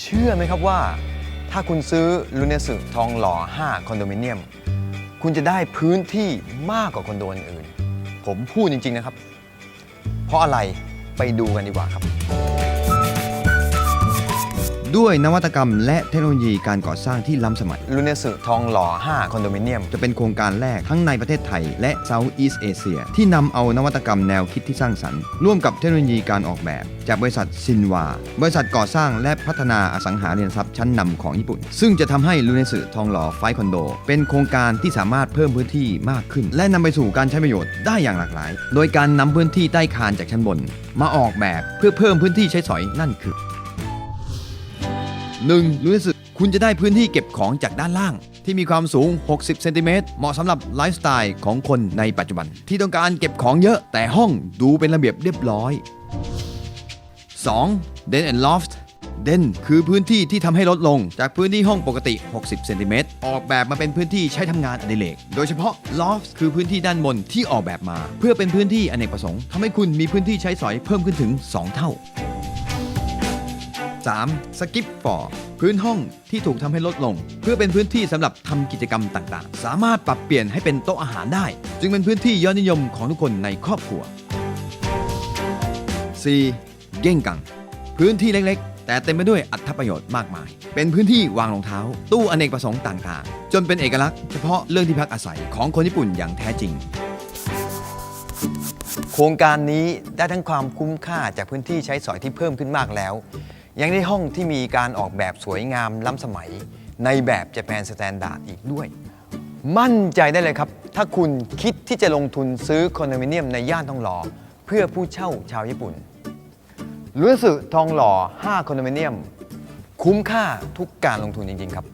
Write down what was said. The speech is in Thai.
เชื่อไหมครับว่า ถ้าคุณซื้อลูเนสึทองหล่อ 5 คอนโดมิเนียม คุณจะได้พื้นที่มากกว่าคอนโดอื่น ผมพูดจริง ๆ นะครับ เพราะอะไรไปดูกันดีกว่าครับ ด้วยนวัตกรรมและเทคโนโลยีการก่อสร้างที่ล้ำสมัยลูเนสึทองหล่อ 5 คอนโดมิเนียม จะเป็นโครงการแรกทั้งในประเทศไทย และ Southeast Asia ที่นำเอานวัตกรรมแนวคิดที่สร้างสรรค์ ร่วมกับเทคโนโลยีการออกแบบ จากบริษัทซินวา บริษัทก่อสร้างและพัฒนาอสังหาริมทรัพย์ชั้นนำของญี่ปุ่น ซึ่งจะทำให้ลูเนสึทองหล่อไฟคอนโด เป็นโครงการที่สามารถเพิ่มพื้นที่มากขึ้น และนำไปสู่การใช้ประโยชน์ได้อย่างหลากหลาย โดยการนำพื้นที่ใต้คานจากชั้นบน มาออกแบบเพื่อเพิ่มพื้นที่ใช้สอยนั่นคือ 1. รู้สึกคุณจะได้พื้นที่เก็บของจากด้านล่าง ที่มีความสูง 60 เซนติเมตรเหมาะสำหรับไลฟ์สไตล์ของคนในปัจจุบัน ที่ต้องการเก็บของเยอะแต่ห้องดูเป็นระเบียบเรียบร้อย 2. Den and Loft เดนคือพื้นที่ที่ทำให้ลดลงจากพื้นที่ห้องปกติ 60 เซนติเมตรออกแบบมาเป็นพื้นที่ใช้ทำงานอดิเรก โดยเฉพาะ Loft คือพื้นที่ด้านบนที่ออกแบบมา เพื่อเป็นพื้นที่อเนกประสงค์ทำให้คุณมีพื้นที่ใช้สอยเพิ่มขึ้นถึง 2 เท่า 3. Skip for พื้นห้องที่ถูกทำให้ลดลง เพื่อเป็นพื้นที่สำหรับทำกิจกรรมต่างๆ สามารถปรับเปลี่ยนให้เป็นโต๊ะอาหารได้ จึงเป็นพื้นที่ยอดนิยมของทุกคนในครอบครัว 4. เก้งกัง พื้นที่เล็กๆ แต่เต็มไปด้วยอัตประโยชน์มากมาย เป็นพื้นที่วางรองเท้า ตู้อเนกประสงค์ต่างๆ จนเป็นเอกลักษณ์เฉพาะเรื่องที่พักอาศัยของคนญี่ปุ่นอย่างแท้จริงโครงการนี้ได้ทั้งความคุ้มค่าจากพื้นที่ใช้สอยที่เพิ่มขึ้นมากแล้ว ยังได้ห้องที่มีการออกแบบสวยงามล้ำสมัย ในแบบเจแปนสแตนดาร์ดอีกด้วย มั่นใจได้เลยครับ ถ้าคุณคิดที่จะลงทุนซื้อคอนโดมิเนียมในย่านทองหล่อเพื่อผู้เช่าชาวญี่ปุ่นรู้สึกทองหล่อ 5 คอนโดมิเนียม คุ้มค่าทุกการลงทุนจริง ๆ ครับ